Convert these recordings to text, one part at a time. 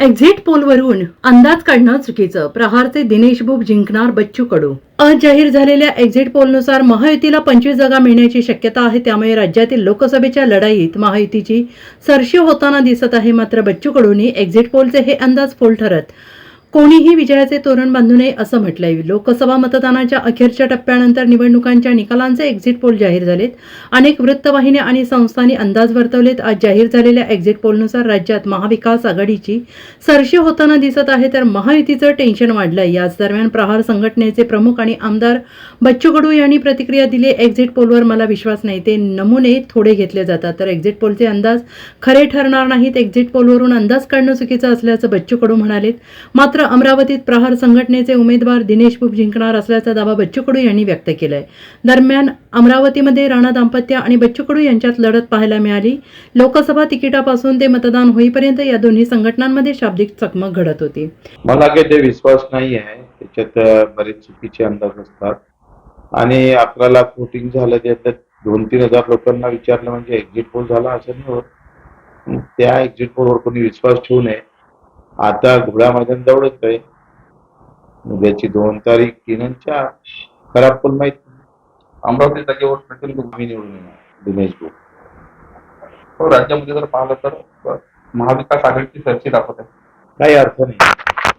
Exit पोलवरून अंदाज काढणं चुकीचं. प्रहारचे दिनेश बुब जिंकणार बच्चू कडू आज जाहीर झालेल्या एक्झिट पोलनुसार महायुतीला पंचवीस जागा मिळण्याची शक्यता आहे. त्यामुळे राज्यातील लोकसभेच्या लढाईत महायुतीची सरशी होताना दिसत आहे मात्र बच्चू कडूंनी एक्झिट पोलचे हे अंदाज फोल ठरत. कोणीही विजयाचे तोरण बांधू नये असं म्हटलंय. लोकसभा मतदानाच्या अखेरच्या टप्प्यानंतर निवडणुकांच्या निकालांचे एक्झिट पोल जाहीर झालेत. अनेक वृत्तवाहिन्या आणि संस्थांनी अंदाज वर्तवलेत. आज जाहीर झालेल्या एक्झिट पोलनुसार राज्यात महाविकास आघाडीची सरशी होताना दिसत आहे तर महायुतीचं टेन्शन वाढलंय. याच दरम्यान प्रहार संघटनेचे प्रमुख आणि आमदार बच्चू कडू यांनी प्रतिक्रिया दिली. एक्झिट पोलवर मला विश्वास नाही. ते नमुने थोडे घेतले जातात. तर एक्झिट पोलचे अंदाज खरे ठरणार नाहीत. एक्झिट पोलवरून अंदाज काढणं चुकीचं असल्याचं बच्चू कडू म्हणालेत. मात्र अमरावतीत प्रहार संघटनेचे उमेदवार दिनेश बुब जिंकणार असल्याचा दावा बच्चू कडू यांनी व्यक्त केलाय. दरम्यान अमरावतीमध्ये राणा दाम्पत्य आणि बच्चू कडू यांच्यात लढत पाहायला मिळाली. लोकसभा तिकिटापासून ते मतदान होईपर्यंत या दोन्ही संघटनांमध्ये शाब्दिक चकमक घडत होती. मला काही ते विश्वास नाही आहे. त्याच्यात बरेच चुकीचे अंदाज असतात. आणि अकरा लाख वोटिंग झालं त्याच्यात दोन तीन हजार लोकांना विचारलं म्हणजे एक्झिट पोल झाला असं नाही होत. त्या एक्झिट पोलवर कोणी विश्वास ठेवू नये. आता घोडा मैदान जवळच आहे. उद्याची दोन तारीख तीन आणि चार. खराब पण माहीत अमरावती जागी वोट भेटेल का? आम्ही निवडून येणार दिनेश भाऊ. हो राज्यामध्ये जर पाहिलं तर महाविकास आघाडीची चर्ची दाखवत आहे. काही अर्थ नाही.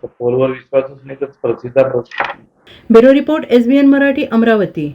तर पोलवर विश्वासच नाही तर प्रसिद्ध bureau report SBN Marathi Amravati.